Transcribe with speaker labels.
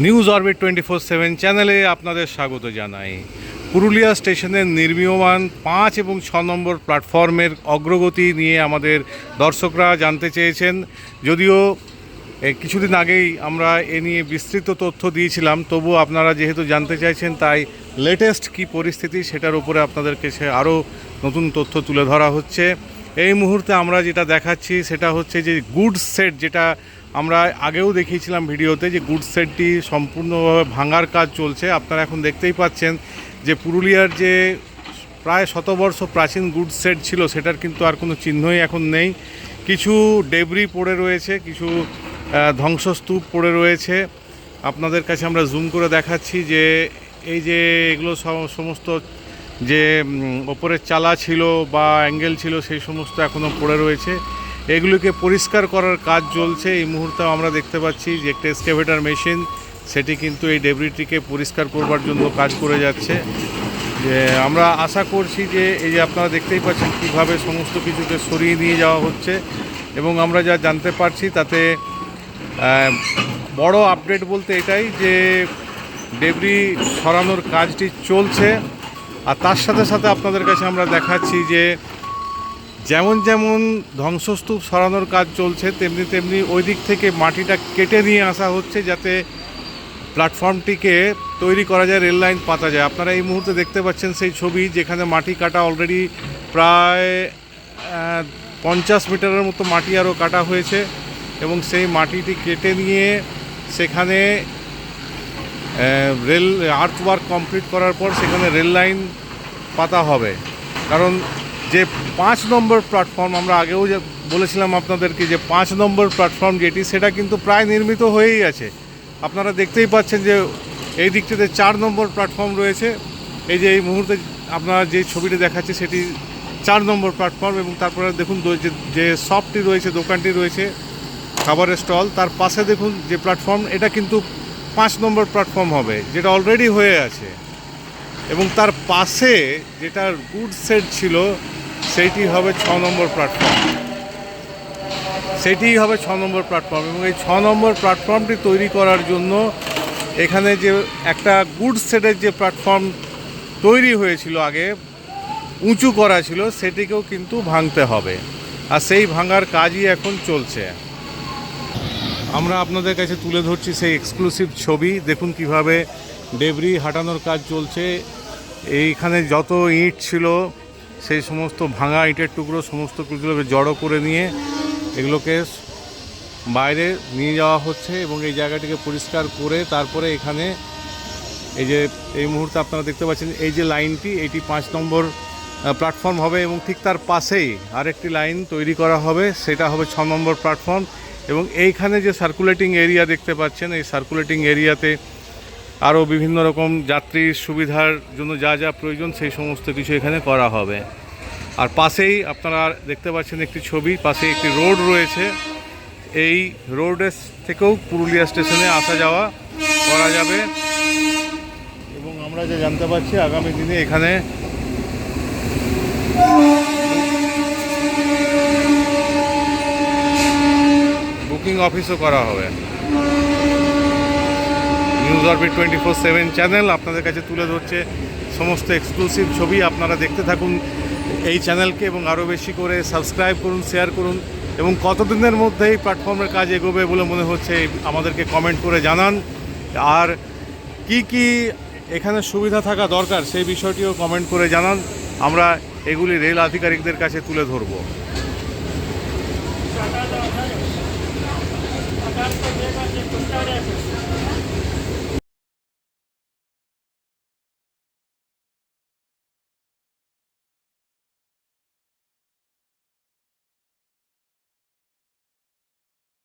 Speaker 1: News orbit twenty four seven চ্যানেলে আপনাদের স্বাগত জানাই। পুরুলিয়া স্টেশনের নির্মীয়মান পাঁচ এবং ছ নম্বর প্ল্যাটফর্মের অগ্রগতি নিয়ে আমাদের দর্শকরা জানতে চেয়েছেন। যদিও কিছুদিন আগেই আমরা এ নিয়ে বিস্তৃত তথ্য দিয়েছিলাম, তবু আপনারা যেহেতু জানতে চাইছেন, তাই লেটেস্ট কি পরিস্থিতি সেটার উপরে আপনাদের কাছে আরও নতুন তথ্য তুলে ধরা হচ্ছে। এই মুহূর্তে আমরা যেটা দেখাচ্ছি, সেটা হচ্ছে যে গুডস সেট যেটা আমরা আগেও দেখিয়েছিলাম ভিডিওতে যে গুড সেটটি সম্পূর্ণভাবে ভাঙার কাজ চলছে। আপনারা এখন দেখতেই পাচ্ছেন যে পুরুলিয়ার যে প্রায় শতবর্ষ প্রাচীন গুড সেট ছিল, সেটার কিন্তু আর কোনো চিহ্নই এখন নেই। কিছু ডেবরি পড়ে রয়েছে, কিছু ধ্বংসস্তূপ পড়ে রয়েছে। আপনাদের কাছে আমরা জুম করে দেখাচ্ছি যে এই যে এগুলো সম- সমস্ত যে ওপরের চালা ছিল বা অ্যাঙ্গেল ছিল, সেই সমস্ত এখনও পড়ে রয়েছে। এগুলোকে পরিষ্কার করার কাজ চলছে। এই মুহূর্তে আমরা দেখতে পাচ্ছি যে একটা এক্সকেভেটার মেশিন, সেটি কিন্তু এই ডেবরিটিকে পরিষ্কার করবার জন্য কাজ করে যাচ্ছে। যে আমরা আশা করছি যে এই যে আপনারা দেখতেই পাচ্ছেন কীভাবে সমস্ত কিছুকে সরিয়ে নিয়ে যাওয়া হচ্ছে এবং আমরা যা জানতে পারছি তাতে বড় আপডেট বলতে এটাই যে ডেবরি সরানোর কাজটি চলছে। আর তার সাথে সাথে আপনাদের কাছে আমরা দেখাচ্ছি যে যেমন যেমন ধ্বংসস্তূপ সরানোর কাজ চলছে, তেমনি তেমনি ওই দিক থেকে মাটিটা কেটে নিয়ে আসা হচ্ছে যাতে প্ল্যাটফর্মটিকে তৈরি করা যায়, রেল লাইন পাতা যায়। আপনারা এই মুহূর্তে দেখতে পাচ্ছেন সেই ছবি যেখানে মাটি কাটা অলরেডি প্রায় পঞ্চাশ মিটারের মতো মাটি আরও কাটা হয়েছে এবং সেই মাটিটি কেটে নিয়ে সেখানে রেল আর্থ ওয়ার্ক কমপ্লিট করার পর সেখানে রেল লাইন পাতা হবে। কারণ যে পাঁচ নম্বর প্ল্যাটফর্ম আমরা আগেও যে বলেছিলাম আপনাদেরকে যে পাঁচ নম্বর প্ল্যাটফর্ম যেটি, সেটা কিন্তু প্রায় নির্মিত হয়েই আছে। আপনারা দেখতেই পাচ্ছেন যে এই দিকটিতে চার নম্বর প্ল্যাটফর্ম রয়েছে। এই যে এই মুহূর্তে আপনারা যে ছবিটি দেখাচ্ছে, সেটি চার নম্বর প্ল্যাটফর্ম এবং তারপরে দেখুন যে- শপটি রয়েছে, দোকানটি রয়েছে, খাবারের স্টল তার পাশে দেখুন যে প্ল্যাটফর্ম এটা কিন্তু পাঁচ নম্বর প্ল্যাটফর্ম হবে, যেটা অলরেডি হয়ে আছে। এবং তার পাশে যেটা গুড সেট ছিল সেইটি হবে ছ নম্বর প্ল্যাটফর্ম। সেটিই হবে ছ নম্বর প্ল্যাটফর্ম এবং এই ছ নম্বর প্ল্যাটফর্মটি তৈরি করার জন্য এখানে যে একটা গুড সেটের যে প্ল্যাটফর্ম তৈরি হয়েছিল আগে, উঁচু করা ছিল, সেটিকেও কিন্তু ভাঙতে হবে। আর সেই ভাঙার কাজই এখন চলছে। আমরা আপনাদের কাছে তুলে ধরছি সেই এক্সক্লুসিভ ছবি। দেখুন কীভাবে ডেবরি হাঁটানোর কাজ চলছে। এইখানে যত ইট ছিল সেই সমস্ত ভাঙা ইটের টুকরো, সমস্ত কিছুগুলোকে জড়ো করে নিয়ে এগুলোকে বাইরে নিয়ে যাওয়া হচ্ছে এবং এই জায়গাটিকে পরিষ্কার করে তারপরে এখানে এই যে, এই মুহূর্তে আপনারা দেখতে পাচ্ছেন এই যে লাইনটি, এটি পাঁচ নম্বর প্ল্যাটফর্ম হবে এবং ঠিক তার পাশেই আরেকটি লাইন তৈরি করা হবে, সেটা হবে ছ নম্বর প্ল্যাটফর্ম এবং এইখানে যে সার্কুলেটিং এরিয়া দেখতে পাচ্ছেন, এই সার্কুলেটিং এরিয়াতে আরও বিভিন্ন রকম যাত্রীর সুবিধার জন্য যা যা প্রয়োজন সেই সমস্ত কিছু এখানে করা হবে। আর পাশেই আপনারা দেখতে পাচ্ছেন একটি ছবি, পাশে একটি রোড রয়েছে। এই রোডের থেকেও পুরুলিয়া স্টেশনে আসা যাওয়া করা যাবে। এবং আমরা যে জানতে পারছি, আগামী দিনে এখানে বুকিং অফিসও করা হবে। News orbit twenty four seven channel আপনাদের কাছে তুলে ধরছে সমস্ত এক্সক্লুসিভ ছবি। আপনারা দেখতে থাকুন এই চ্যানেলকে এবং আরও বেশি করে সাবস্ক্রাইব করুন শেয়ার করুন এবং কতদিনের মধ্যে এই প্ল্যাটফর্মের কাজ এগোবে বলে মনে হচ্ছে, আমাদেরকে কমেন্ট করে জানান। আর কি কি এখানে সুবিধা থাকা দরকার সেই বিষয়টিও কমেন্ট করে জানান। আমরা এগুলি রেল আধিকারিকদের কাছে তুলে ধরবো।